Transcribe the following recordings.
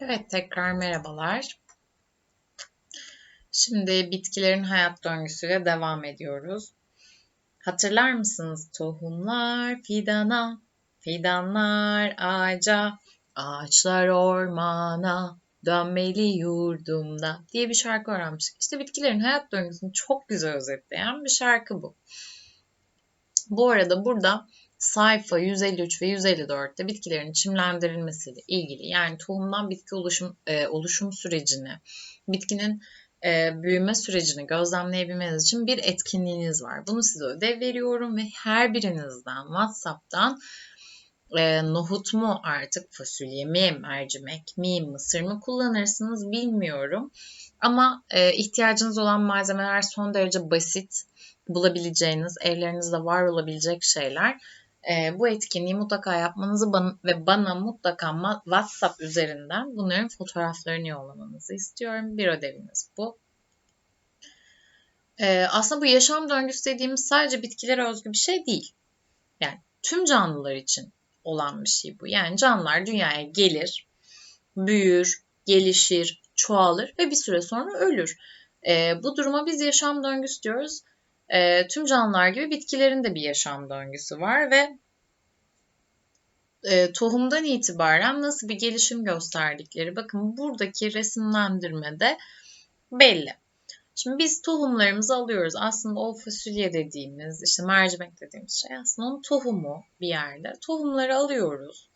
Evet, tekrar merhabalar. Şimdi bitkilerin hayat döngüsüyle devam ediyoruz. Hatırlar mısınız? Tohumlar fidana, fidanlar ağaca, ağaçlar ormana, dönmeli yurdumda diye bir şarkı öğrenmiştik. İşte bitkilerin hayat döngüsünü çok güzel özetleyen bir şarkı bu. Bu arada burada sayfa 153 ve 154'te bitkilerin çimlendirilmesiyle ilgili yani tohumdan bitki oluşum e, oluşum sürecini, bitkinin e, büyüme sürecini gözlemleyebilmeniz için bir etkinliğiniz var. Bunu size ödev veriyorum ve her birinizden WhatsApp'tan e, nohut mu artık fasulye mi, mercimek mi, mısır mı kullanırsınız bilmiyorum. Ama e, ihtiyacınız olan malzemeler son derece basit bulabileceğiniz, evlerinizde var olabilecek şeyler e, bu etkinliği mutlaka yapmanızı bana, ve bana mutlaka WhatsApp üzerinden bunların fotoğraflarını yollamanızı istiyorum. Bir ödeviniz bu. E, aslında bu yaşam döngüsü dediğimiz sadece bitkilere özgü bir şey değil. Yani tüm canlılar için olan bir şey bu. Yani canlılar dünyaya gelir, büyür, gelişir, çoğalır ve bir süre sonra ölür. E, bu duruma biz yaşam döngüsü diyoruz e, tüm canlılar gibi bitkilerin de bir yaşam döngüsü var ve e, tohumdan itibaren nasıl bir gelişim gösterdikleri bakın buradaki resimlendirmede belli. Şimdi biz tohumlarımızı alıyoruz. Aslında o fasulye dediğimiz, işte mercimek dediğimiz şey aslında onun tohumu bir yerde. Tohumları alıyoruz.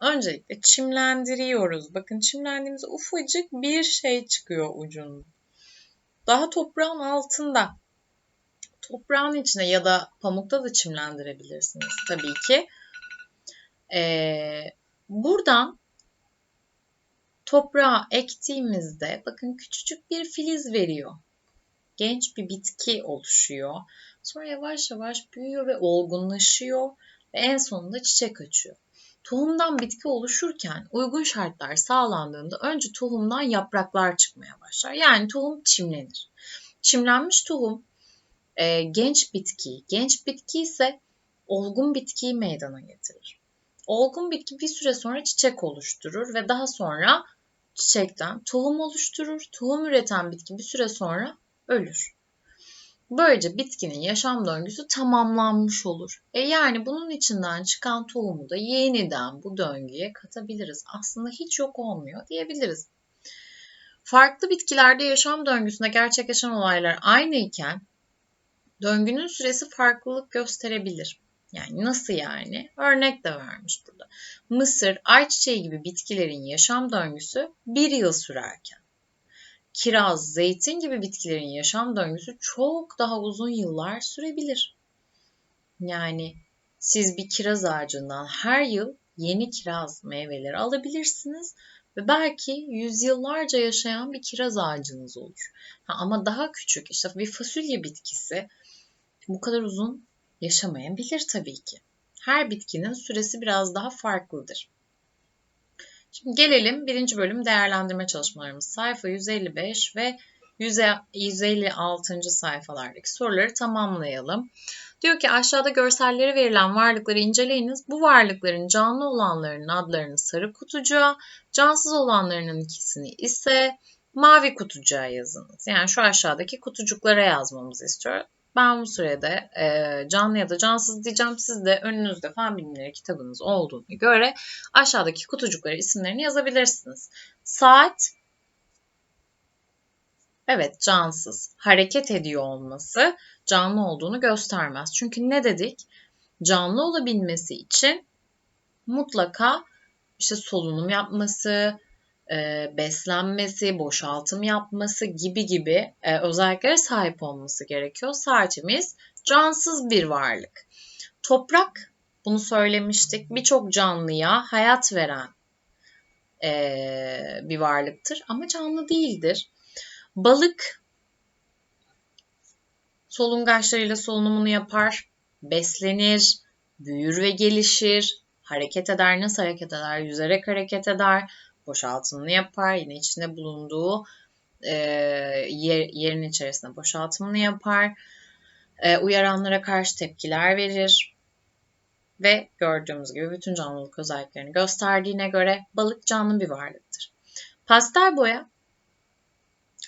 Öncelikle çimlendiriyoruz. Bakın çimlendiğimizde ufacık bir şey çıkıyor ucun. Daha toprağın altında toprağın içine ya da pamukta da çimlendirebilirsiniz tabii ki. Ee, buradan toprağa ektiğimizde bakın küçücük bir filiz veriyor. Genç bir bitki oluşuyor. Sonra yavaş yavaş büyüyor ve olgunlaşıyor ve en sonunda çiçek açıyor. Tohumdan bitki oluşurken uygun şartlar sağlandığında önce tohumdan yapraklar çıkmaya başlar. Yani tohum çimlenir. Çimlenmiş tohum e, genç bitki, genç bitki ise olgun bitkiyi meydana getirir. Olgun bitki bir süre sonra çiçek oluşturur ve daha sonra çiçekten tohum oluşturur. Tohum üreten bitki bir süre sonra ölür. Böylece bitkinin yaşam döngüsü tamamlanmış olur. E yani bunun içinden çıkan tohumu da yeniden bu döngüye katabiliriz. Aslında hiç yok olmuyor diyebiliriz. Farklı bitkilerde yaşam döngüsünde gerçekleşen olaylar aynı iken döngünün süresi farklılık gösterebilir. Yani nasıl yani? Örnek de vermiş burada. Mısır, ayçiçeği gibi bitkilerin yaşam döngüsü bir yıl sürerken, kiraz, zeytin gibi bitkilerin yaşam döngüsü çok daha uzun yıllar sürebilir. Yani siz bir kiraz ağacından her yıl yeni kiraz meyveleri alabilirsiniz ve belki yüzyıllarca yaşayan bir kiraz ağacınız olur. Ha, ama daha küçük işte bir fasulye bitkisi bu kadar uzun yaşamayabilir tabii ki. Her bitkinin süresi biraz daha farklıdır. Şimdi gelelim birinci bölüm değerlendirme çalışmalarımız. Sayfa 155 ve 156. sayfalardaki soruları tamamlayalım. Diyor ki aşağıda görselleri verilen varlıkları inceleyiniz. Bu varlıkların canlı olanlarının adlarını sarı kutucuğa, cansız olanlarının ikisini ise mavi kutucuğa yazınız. Yani şu aşağıdaki kutucuklara yazmamızı istiyor. Ben bu sürede e, canlı ya da cansız diyeceğim. Siz de önünüzde fen bilimleri kitabınız olduğunu göre aşağıdaki kutucuklara isimlerini yazabilirsiniz. Saat Evet cansız. Hareket ediyor olması canlı olduğunu göstermez. Çünkü ne dedik? Canlı olabilmesi için mutlaka işte solunum yapması, e, beslenmesi, boşaltım yapması gibi gibi e, özelliklere sahip olması gerekiyor. Saatimiz cansız bir varlık. Toprak, bunu söylemiştik, birçok canlıya hayat veren e, bir varlıktır ama canlı değildir. Balık solungaçlarıyla solunumunu yapar, beslenir, büyür ve gelişir, hareket eder, nasıl hareket eder? Yüzerek hareket eder, boşaltımını yapar. Yine içinde bulunduğu e, yer, yerin içerisinde boşaltımını yapar. E, uyaranlara karşı tepkiler verir. Ve gördüğümüz gibi bütün canlılık özelliklerini gösterdiğine göre balık canlı bir varlıktır. Pastel boya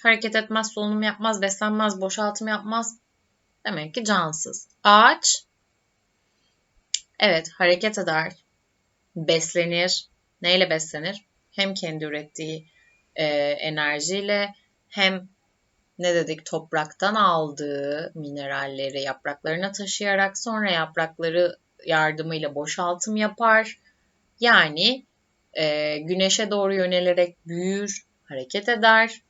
hareket etmez, solunum yapmaz, beslenmez, boşaltım yapmaz. Demek ki cansız. Ağaç evet hareket eder, beslenir. Neyle beslenir? Hem kendi ürettiği e, enerjiyle hem ne dedik topraktan aldığı mineralleri yapraklarına taşıyarak sonra yaprakları yardımıyla boşaltım yapar. Yani e, güneşe doğru yönelerek büyür, hareket eder.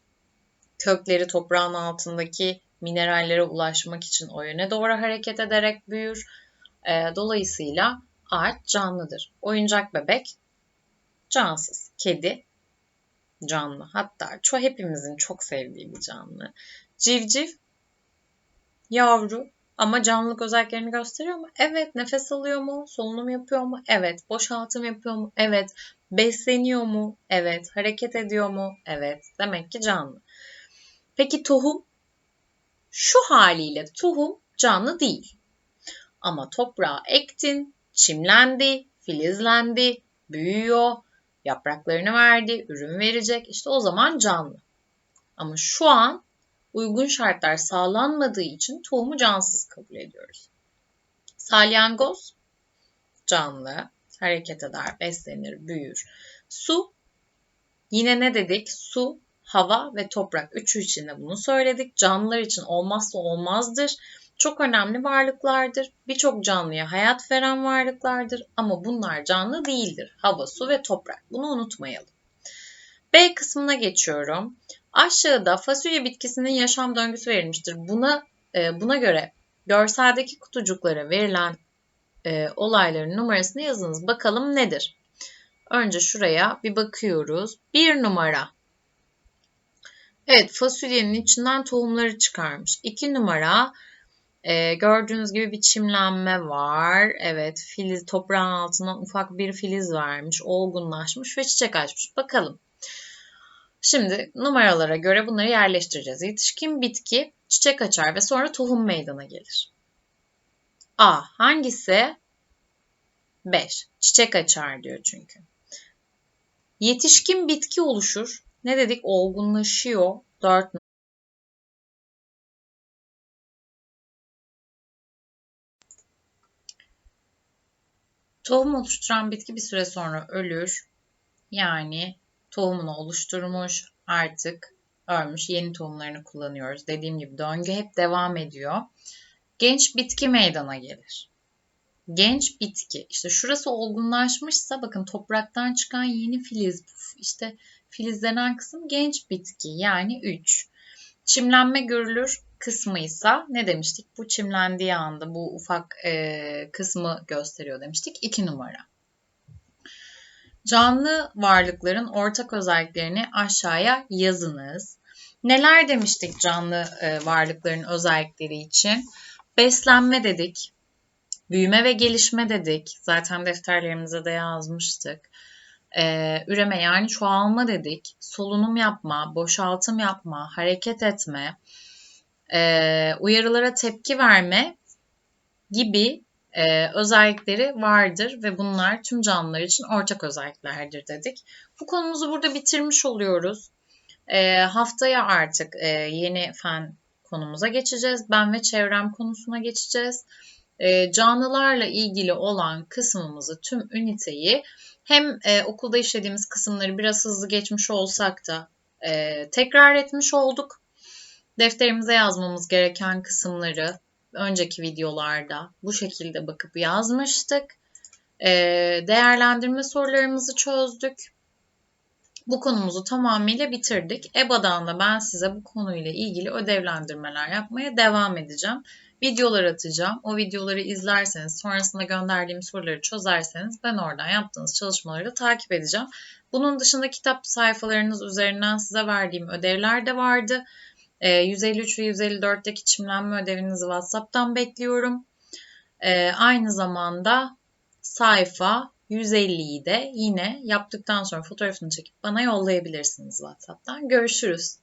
Kökleri toprağın altındaki minerallere ulaşmak için o yöne doğru hareket ederek büyür. E, dolayısıyla ağaç canlıdır. Oyuncak bebek cansız. Kedi canlı. Hatta çoğu hepimizin çok sevdiği bir canlı. Civciv yavru ama canlılık özelliklerini gösteriyor mu? Evet. Nefes alıyor mu? Solunum yapıyor mu? Evet. Boşaltım yapıyor mu? Evet. Besleniyor mu? Evet. Hareket ediyor mu? Evet. Demek ki canlı. Peki tohum? Şu haliyle tohum canlı değil. Ama toprağa ektin, çimlendi, filizlendi, büyüyor, yapraklarını verdi, ürün verecek. İşte o zaman canlı. Ama şu an uygun şartlar sağlanmadığı için tohumu cansız kabul ediyoruz. Salyangoz canlı, hareket eder, beslenir, büyür. Su yine ne dedik? Su, hava ve toprak üçü için de bunu söyledik. Canlılar için olmazsa olmazdır. Çok önemli varlıklardır. Birçok canlıya hayat veren varlıklardır ama bunlar canlı değildir. Hava, su ve toprak. Bunu unutmayalım. B kısmına geçiyorum. Aşağıda fasulye bitkisinin yaşam döngüsü verilmiştir. Buna e, buna göre görseldeki kutucuklara verilen e, olayların numarasını yazınız. Bakalım nedir? Önce şuraya bir bakıyoruz. Bir numara. Evet fasulyenin içinden tohumları çıkarmış. İki numara e, gördüğünüz gibi bir çimlenme var. Evet filiz toprağın altından ufak bir filiz vermiş. Olgunlaşmış ve çiçek açmış. Bakalım. Şimdi numaralara göre bunları yerleştireceğiz. Yetişkin bitki çiçek açar ve sonra tohum meydana gelir. A. Hangisi? 5. Çiçek açar diyor çünkü. Yetişkin bitki oluşur. Ne dedik? Olgunlaşıyor. 4 Tohum oluşturan bitki bir süre sonra ölür. Yani tohumunu oluşturmuş, artık ölmüş, yeni tohumlarını kullanıyoruz. Dediğim gibi döngü hep devam ediyor. Genç bitki meydana gelir. Genç bitki, işte şurası olgunlaşmışsa bakın topraktan çıkan yeni filiz, işte filizlenen kısım genç bitki yani 3. Çimlenme görülür kısmı ise ne demiştik? Bu çimlendiği anda bu ufak e, kısmı gösteriyor demiştik. 2 numara. Canlı varlıkların ortak özelliklerini aşağıya yazınız. Neler demiştik canlı e, varlıkların özellikleri için? Beslenme dedik. Büyüme ve gelişme dedik. Zaten defterlerimize de yazmıştık. Ee, üreme yani çoğalma dedik. Solunum yapma, boşaltım yapma, hareket etme, e, uyarılara tepki verme gibi e, özellikleri vardır ve bunlar tüm canlılar için ortak özelliklerdir dedik. Bu konumuzu burada bitirmiş oluyoruz. E, haftaya artık e, yeni fen konumuza geçeceğiz. Ben ve çevrem konusuna geçeceğiz. E, canlılarla ilgili olan kısmımızı, tüm üniteyi hem e, okulda işlediğimiz kısımları biraz hızlı geçmiş olsak da e, tekrar etmiş olduk. Defterimize yazmamız gereken kısımları önceki videolarda bu şekilde bakıp yazmıştık. Ee, değerlendirme sorularımızı çözdük. Bu konumuzu tamamıyla bitirdik. EBA'dan da ben size bu konuyla ilgili ödevlendirmeler yapmaya devam edeceğim. Videolar atacağım. O videoları izlerseniz, sonrasında gönderdiğim soruları çözerseniz ben oradan yaptığınız çalışmaları da takip edeceğim. Bunun dışında kitap sayfalarınız üzerinden size verdiğim ödevler de vardı. 153 ee, ve 154'teki çimlenme ödevinizi WhatsApp'tan bekliyorum. Ee, aynı zamanda sayfa 150'yi de yine yaptıktan sonra fotoğrafını çekip bana yollayabilirsiniz WhatsApp'tan. Görüşürüz.